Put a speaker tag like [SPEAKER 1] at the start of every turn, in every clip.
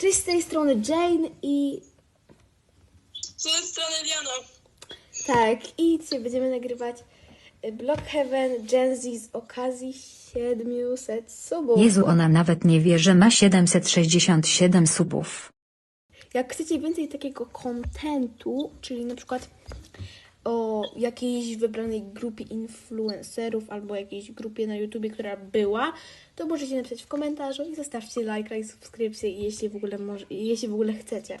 [SPEAKER 1] Cześć z tej strony Jane i
[SPEAKER 2] Z tej strony Liana.
[SPEAKER 1] tak, i dzisiaj będziemy nagrywać y, Blockhaven Gen Z z okazji 700 subów.
[SPEAKER 3] Jezu, ona nawet nie wie, że ma 767 subów.
[SPEAKER 1] Jak chcecie więcej takiego kontentu, czyli na przykład o jakiejś wybranej grupie influencerów albo jakiejś grupie na YouTubie, która była, to możecie napisać w komentarzu i zostawcie lajka i subskrypcję, jeśli w ogóle, może, jeśli w ogóle chcecie.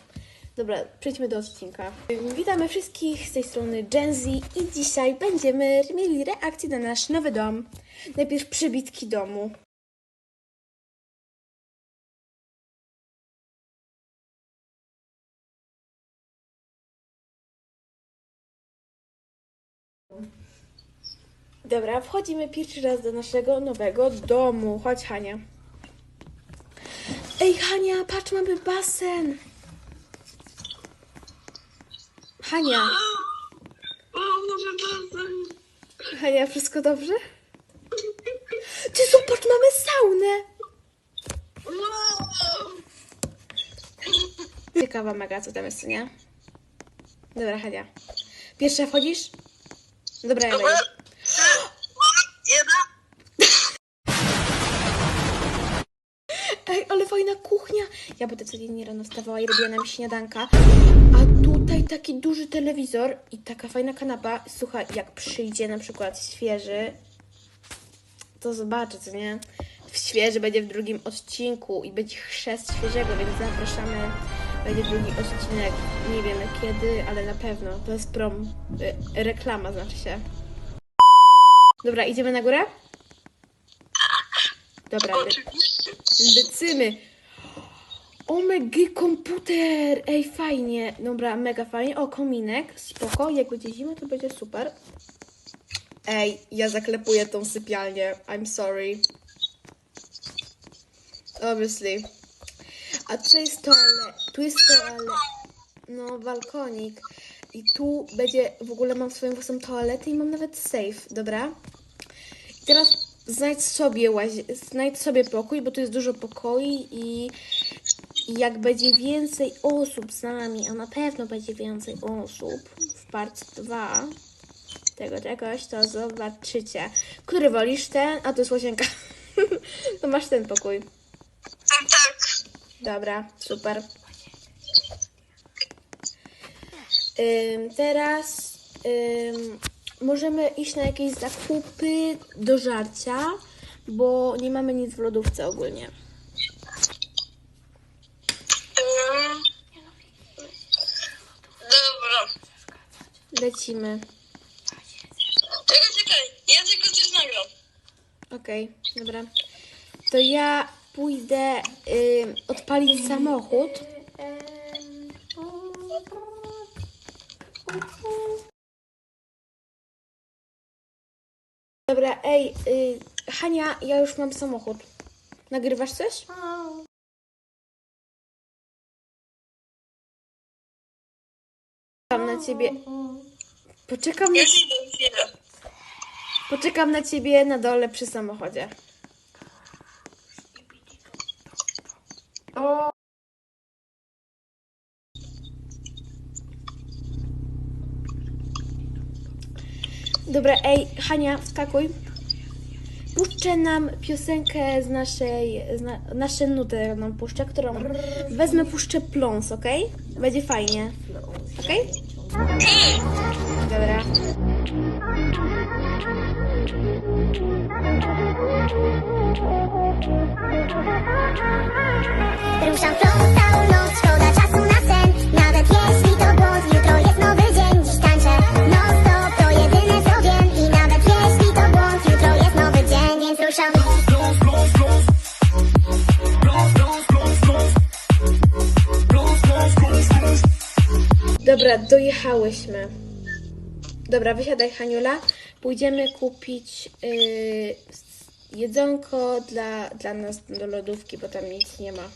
[SPEAKER 1] Dobra, przejdźmy do odcinka. Witamy wszystkich z tej strony Gen Z i dzisiaj będziemy mieli reakcję na nasz nowy dom. Najpierw przybitki domu. Dobra, wchodzimy pierwszy raz do naszego nowego domu. Chodź, Hania. Ej, Hania, patrz, mamy basen. Hania,
[SPEAKER 2] O, może bardzo.
[SPEAKER 1] Hania, wszystko dobrze? Ty zobacz, mamy saunę. Ciekawa mega, co tam jest, nie? Dobra, Hania. Pierwsza wchodzisz? Dobra, ja wejdę. Ej, ale fajna kuchnia. Ja będę codziennie rano wstawała i robiła nam śniadanka. A tutaj taki duży telewizor i taka fajna kanapa. Słuchaj, jak przyjdzie na przykład świeży, to zobaczę, co nie? Świeży będzie w drugim odcinku i będzie chrzest świeżego, więc zapraszamy. Będzie drugi odcinek, nie wiemy kiedy, ale na pewno. To jest prom, y, reklama znaczy się. Dobra, idziemy na górę? Dobra, le-
[SPEAKER 2] Oczywiście.
[SPEAKER 1] Lecimy. Omega komputer! Ej, fajnie. Dobra, mega fajnie. O, kominek, spoko. Jak będzie zima, to będzie super. Ej, ja zaklepuję tą sypialnię. I'm sorry. Obviously. A tu jest toalet. Tu jest toalet. No, balkonik. I tu będzie, w ogóle mam swoją własną toaletę i mam nawet safe, dobra? I teraz znajdź sobie znajdź sobie pokój, bo tu jest dużo pokoi i, i jak będzie więcej osób z nami, a na pewno będzie więcej osób w part 2 tego czegoś, to zobaczycie. Który wolisz ten? A to jest łazienka. to masz ten pokój. Dobra, super. Ym, teraz ym, możemy iść na jakieś zakupy do żarcia, bo nie mamy nic w lodówce ogólnie.
[SPEAKER 2] Dobra.
[SPEAKER 1] Lecimy.
[SPEAKER 2] Czekaj, czekaj. Ja tylko coś nagram.
[SPEAKER 1] Okej, dobra. To ja pójdę ym, odpalić samochód. Dobra, ej, y, Hania, ja już mam samochód. Nagrywasz coś? Poczekam na ciebie. Poczekam na, poczekam na ciebie na dole przy samochodzie. Dobra, ej, Hania, wskakuj. Puszczę nam piosenkę z naszej, z na, nasze nuty nam puszczę, którą wezmę, puszczę pląs, ok? Będzie fajnie. Ok? Dobra.
[SPEAKER 4] Ruszam całą noc, szkoda czasu na Nawet jeśli to błąd, jutro jest nowy dzień Dziś tańczę to I nawet jeśli to błąd, jutro jest nowy dzień Więc ruszam
[SPEAKER 1] Dobra, dojechałyśmy. Dobra, wysiadaj Haniula. Pójdziemy kupić yy, jedzonko dla, dla nas do lodówki, bo tam nic nie ma.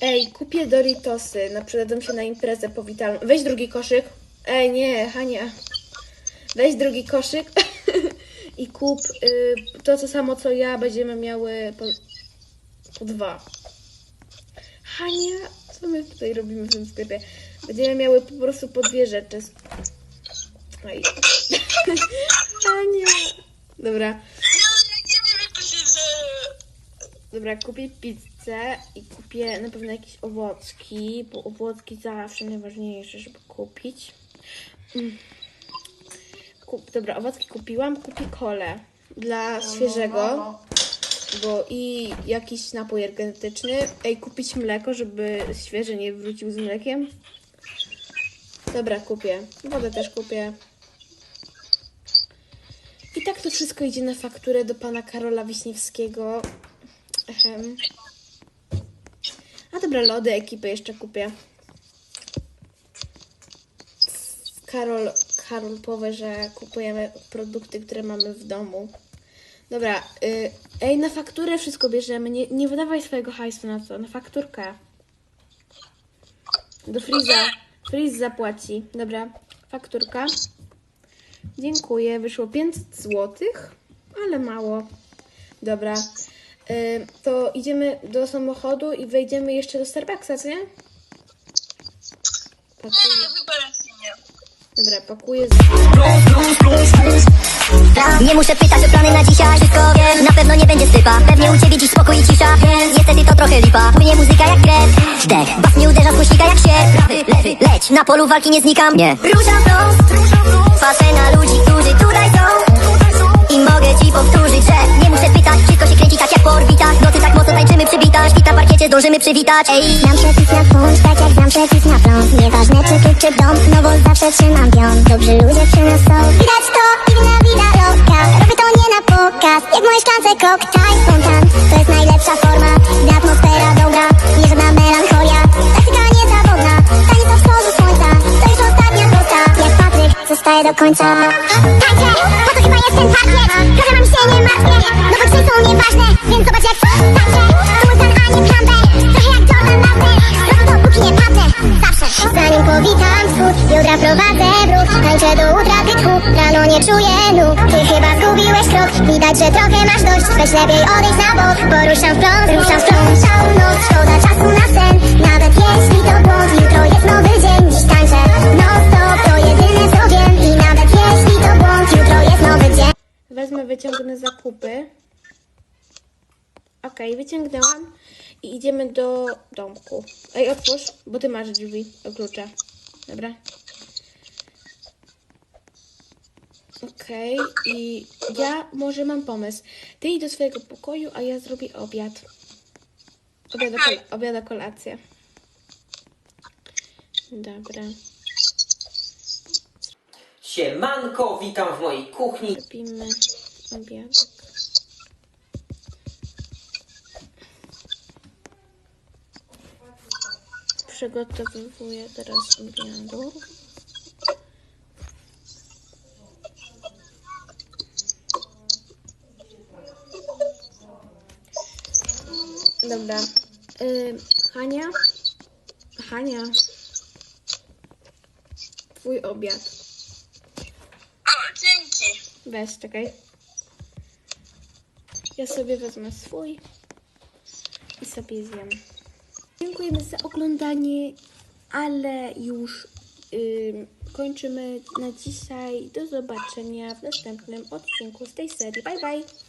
[SPEAKER 1] Ej, kupię Doritosy. Na przydadzą się na imprezę powitalną. Weź drugi koszyk. Ej, nie, Hania. Weź drugi koszyk i kup yy, to, co samo co ja. Będziemy miały po, po dwa. Hania, co my tutaj robimy w tym sklepie? Będziemy miały po prostu po dwie rzeczy. Oj. Hania. Dobra, dobra, kupię pizzę i kupię na pewno jakieś owocki, bo owocki zawsze najważniejsze, żeby kupić. Mm. Kup, dobra, owocki kupiłam, kupię kolę dla świeżego, bo i jakiś napój energetyczny. Ej, kupić mleko, żeby świeże nie wrócił z mlekiem. Dobra, kupię. Wodę też kupię. I tak to wszystko idzie na fakturę do pana Karola Wiśniewskiego. A dobra, lody ekipy jeszcze kupię. Karol, Karol powie, że kupujemy produkty, które mamy w domu. Dobra, y, ej, na fakturę wszystko bierzemy. Nie, nie wydawaj swojego hajsu na to, na fakturkę. Do Friza. Friz zapłaci. Dobra, fakturka. Dziękuję, wyszło 500 zł, ale mało. Dobra, to idziemy do samochodu i wejdziemy jeszcze do Starbucksa, co nie?
[SPEAKER 2] Nie,
[SPEAKER 1] Pakuję.
[SPEAKER 2] no chyba raczej nie.
[SPEAKER 1] Dobra, pakuję.
[SPEAKER 5] Nie muszę pytać o plany na dzisiaj Wszystko wiem, na pewno nie będzie sypa. Pewnie u ciebie dziś spokój i cisza Więc niestety to trochę lipa. Płynie muzyka jak krew. Dech, bas nie uderza z głośnika jak się Prawy, lewy, leć. Na polu walki nie znikam, nie. Ruszam wprost Patrzę na ludzi, którzy tutaj są. I mogę ci powtórzyć, że zdążymy przywitać. Ej,
[SPEAKER 4] Znam przepis na punsz, tak jak znam przepis na prąd. Nieważne czy ty czy dom, no bo zawsze trzymam pion. Dobrzy ludzie przy nas są. Widać to, inna vida loka Robię to nie na pokaz. Jak w mojej szklance koktajl. Spontan To jest najlepsza forma. Gdy atmosfera dobra Nie żadna melancholia. Taktyka niezawodna Tanie to wschodu słońca. To już ostatnia prosta. Jak Patryk zostaje do końca. Tańczę, po to chyba jest ten parkiet Problemami się nie martwię. No Jutra prowadzę w ruch Tańczę do utraty tchu Rano nie czuję nóg Ty chyba zgubiłeś krok Widać, że trochę masz dość Weź lepiej odejść na bok Poruszam wprost Ruszam wprost Całą noc Szkoda czasu na sen Nawet jeśli to błąd Jutro jest nowy dzień Dziś tańczę Non stop To jedyne co wiem I nawet jeśli to błąd Jutro jest nowy dzień
[SPEAKER 1] Wezmę, wyciągnę zakupy. Okej, wyciągnęłam i idziemy do domku. Ej, otwórz, bo ty masz drzwi, o klucze. Dobra. Okej, i ja może mam pomysł. Ty idź do swojego pokoju, a ja zrobię obiad. Obiad, kol obiad kolację. Dobra.
[SPEAKER 6] Siemanko, witam w mojej kuchni.
[SPEAKER 1] Robimy obiadek. Przygotowuję teraz obiadu. Dobra. Y, Hania? Hania. Twój obiad.
[SPEAKER 2] O, dzięki.
[SPEAKER 1] Weź, czekaj. Ja sobie wezmę swój i sobie zjem. Dziękujemy za oglądanie, ale już ym, kończymy na dzisiaj. Do zobaczenia w następnym odcinku z tej serii. Bye bye!